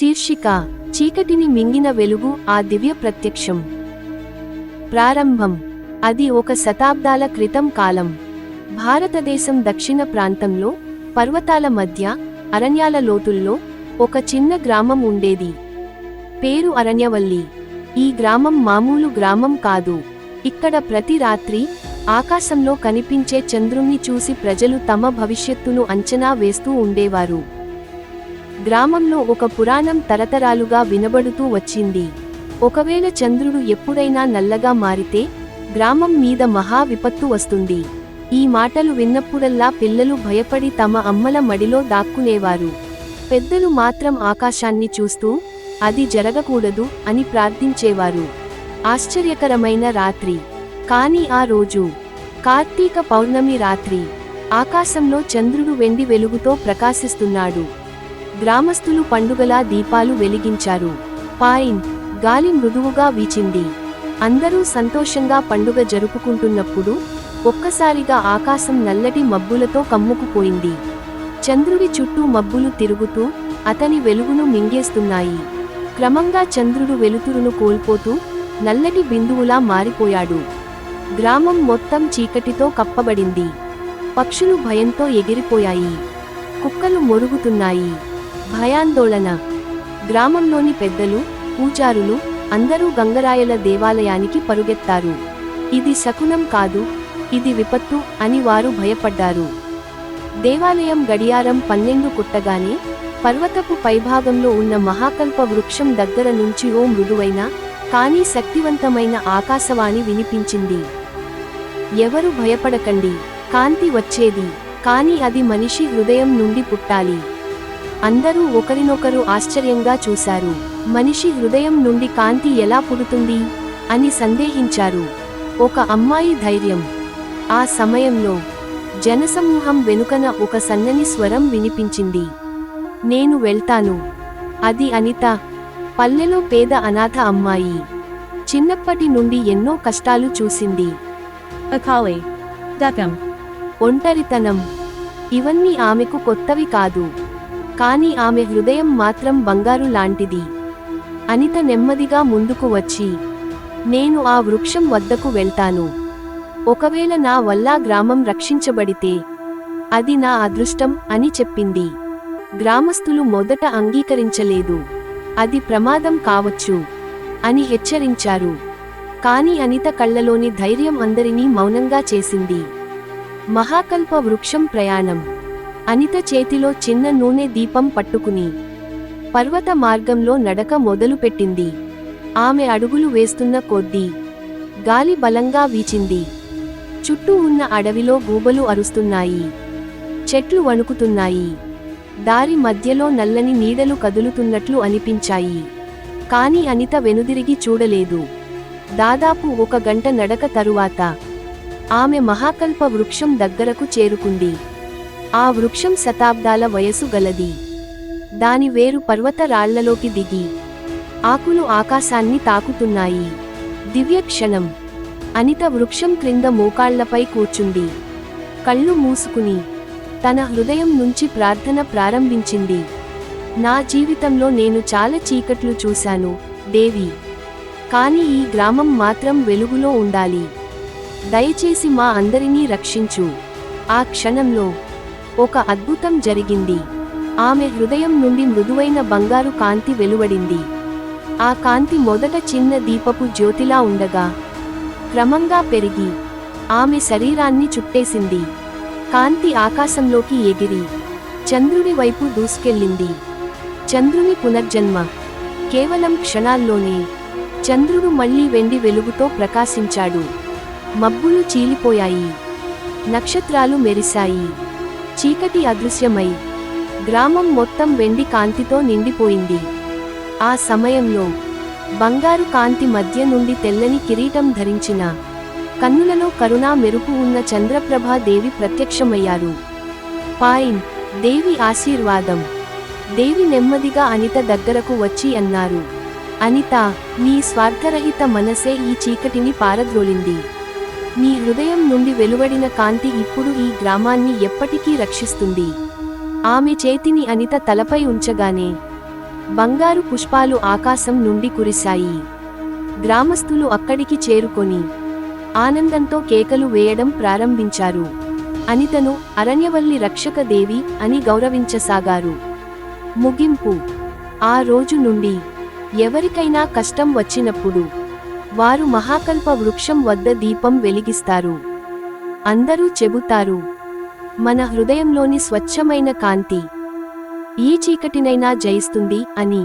శీర్షిక చీకటిని మింగిన వెలుగు ఆ దివ్య ప్రత్యక్షం. ప్రారంభం అది ఒక శతాబ్దాల క్రితం కాలం. భారతదేశం దక్షిణ ప్రాంతంలో పర్వతాల మధ్య అరణ్యాల లోతుల్లో ఒక చిన్న గ్రామం ఉండేది. పేరు అరణ్యవల్లి. ఈ గ్రామం మామూలు గ్రామం కాదు. ఇక్కడ ప్రతి రాత్రి ఆకాశంలో కనిపించే చంద్రుణ్ణి చూసి ప్రజలు తమ భవిష్యత్తును అంచనా వేస్తూ ఉండేవారు. గ్రామంలో ఒక పురాణం తరతరాలుగా వినబడుతూ వచ్చింది. ఒకవేళ చంద్రుడు ఎప్పుడైనా నల్లగా మారితే గ్రామం మీద మహా విపత్తు వస్తుంది. ఈ మాటలు విన్నప్పుడల్లా పిల్లలు భయపడి తమ అమ్మల మడిలో దాక్కునేవారు. పెద్దలు మాత్రం ఆకాశాన్ని చూస్తూ అది జరగకూడదు అని ప్రార్థించేవారు. ఆశ్చర్యకరమైన రాత్రి. కాని ఆ రోజు కార్తీక పౌర్ణమి రాత్రి ఆకాశంలో చంద్రుడు వెండి వెలుగుతో ప్రకాశిస్తున్నాడు. గ్రామస్తులు పండుగలా దీపాలు వెలిగించారు. పాయింట్ గాలి మృదువుగా వీచింది. అందరూ సంతోషంగా పండుగ జరుపుకుంటున్నప్పుడు ఒక్కసారిగా ఆకాశం నల్లటి మబ్బులతో కమ్ముకుపోయింది. చంద్రుడి చుట్టూ మబ్బులు తిరుగుతూ అతని వెలుగును మింగేస్తున్నాయి. క్రమంగా చంద్రుడు వెలుతురును కోల్పోతూ నల్లటి బిందువులా మారిపోయాడు. గ్రామం మొత్తం చీకటితో కప్పబడింది. పక్షులు భయంతో ఎగిరిపోయాయి. కుక్కలు మొరుగుతున్నాయి. భయాందోళన. గ్రామంలోని పెద్దలు పూజారులు అందరూ గంగరాయల దేవాలయానికి పరుగెత్తారు. ఇది శకునం కాదు ఇది విపత్తు అని వారు భయపడ్డారు. దేవాలయం గడియారం పన్నెండు కుట్టగానే పర్వతపు పైభాగంలో ఉన్న మహాకల్ప వృక్షం దగ్గర నుంచి ఓ మృదువైన కానీ శక్తివంతమైన ఆకాశవాణి వినిపించింది. ఎవరు భయపడకండి కాంతి వచ్చేది కానీ అది మనిషి హృదయం నుండి పుట్టాలి. అందరూ ఒకరినొకరు ఆశ్చర్యంగా చూశారు. మనిషి హృదయం నుండి కాంతి ఎలా పుడుతుంది? అని సందేహించారు. ఒక అమ్మాయి ధైర్యం. ఆ సమయంలో జనసమూహం వెనుకన ఒక సన్నని స్వరం వినిపించింది. నేను వెళ్తాను. అది అనిత. పల్లెలో పేద అనాథ అమ్మాయి. చిన్నప్పటి నుండి ఎన్నో కష్టాలు చూసింది. ఒంటరితనం. ఇవన్నీ ఆమెకు కొత్తవి కాదు. కాని ఆమె హృదయం మాత్రం బంగారు లాంటిది. అనిత నెమ్మదిగా ముందుకు వచ్చి నేను ఆ వృక్షం వద్దకు వెళ్తాను. ఒకవేళ నా వల్ల గ్రామం రక్షించబడితే అది నా అదృష్టం అని చెప్పింది. గ్రామస్తులు మొదట అంగీకరించలేదు. అది ప్రమాదం కావచ్చు అని హెచ్చరించారు. కాని అనిత కళ్ళలోని ధైర్యం అందరినీ మౌనంగా చేసింది. మహాకల్ప వృక్షం ప్రయాణం. అనిత చేతిలో చిన్న నూనె దీపం పట్టుకుని పర్వత మార్గంలో నడక మొదలుపెట్టింది. ఆమె అడుగులు వేస్తున్న కొద్దీ గాలి బలంగా వీచింది. చుట్టూ ఉన్న అడవిలో గూబలు అరుస్తున్నాయి. చెట్లు వణుకుతున్నాయి. దారి మధ్యలో నల్లని నీడలు కదులుతున్నట్లు అనిపించాయి. కాని అనిత వెనుదిరిగి చూడలేదు. దాదాపు ఒక గంట నడక తరువాత ఆమె మహాకల్ప వృక్షం దగ్గరకు చేరుకుంది. ఆ వృక్షం శతాబ్దాల వయసు గలది. దాని వేరు పర్వత రాళ్ళలోకి దిగి ఆకులు ఆకాశాన్ని తాకుతున్నాయి. దివ్య క్షణం అనిత వృక్షం క్రింద మోకాళ్ళపై కూర్చుంది. కళ్ళు మూసుకుని తన హృదయం నుంచి ప్రార్థన ప్రారంభించింది. నా జీవితంలో నేను చాలా చీకట్లు చూశాను దేవి. కానీ ఈ గ్రామం మాత్రం వెలుగులో ఉండాలి. దయచేసి మా అందరినీ రక్షించు. ఆ క్షణంలో ఒక అద్భుతం జరిగింది. ఆమె హృదయం నుండి మృదువైన బంగారు కాంతి వెలువడింది. ఆ కాంతి మొదట చిన్న దీపపు జ్యోతిలా ఉండగా క్రమంగా పెరిగి ఆమె శరీరాన్ని చుట్టేసింది. కాంతి ఆకాశంలోకి ఎగిరి చంద్రుడి వైపు దూసుకెళ్ళింది. చంద్రుని పునర్జన్మ కేవలం క్షణాల్లోనే చంద్రుడు మళ్ళీ వెండి వెలుగుతో ప్రకాశించాడు. మబ్బులు చీలిపోయాయి. నక్షత్రాలు మెరిశాయి. చీకటి అదృశ్యమై గ్రామం మొత్తం వెండి కాంతితో నిండిపోయింది. ఆ సమయంలో బంగారు కాంతి మధ్య నుండి తెల్లని కిరీటం ధరించిన కన్నులలో కరుణా మెరుపు ఉన్న చంద్రప్రభా దేవి ప్రత్యక్షమయ్యారు. పాయిన్ దేవి ఆశీర్వాదం. దేవి నెమ్మదిగా అనిత దగ్గరకు వచ్చి అన్నారు అనిత నీ స్వార్థరహిత మనసే ఈ చీకటిని పారద్రోలింది. మీ హృదయం నుండి వెలువడిన కాంతి ఇప్పుడు ఈ గ్రామాన్ని ఎప్పటికీ రక్షిస్తుంది. ఆమె చేతిని అనిత తలపై ఉంచగానే బంగారు పుష్పాలు ఆకాశం నుండి కురిశాయి. గ్రామస్తులు అక్కడికి చేరుకొని ఆనందంతో కేకలు వేయడం ప్రారంభించారు. అనితను అరణ్యవల్లి రక్షక దేవి అని గౌరవించసాగారు. ముగింపు. ఆ రోజు నుండి ఎవరికైనా కష్టం వచ్చినప్పుడు వారు మహాకల్ప వృక్షం వద్ద దీపం వెలిగిస్తారు. అందరూ చెబుతారు మన హృదయంలోని స్వచ్ఛమైన కాంతి ఈ చీకటినైనా జయిస్తుంది అని.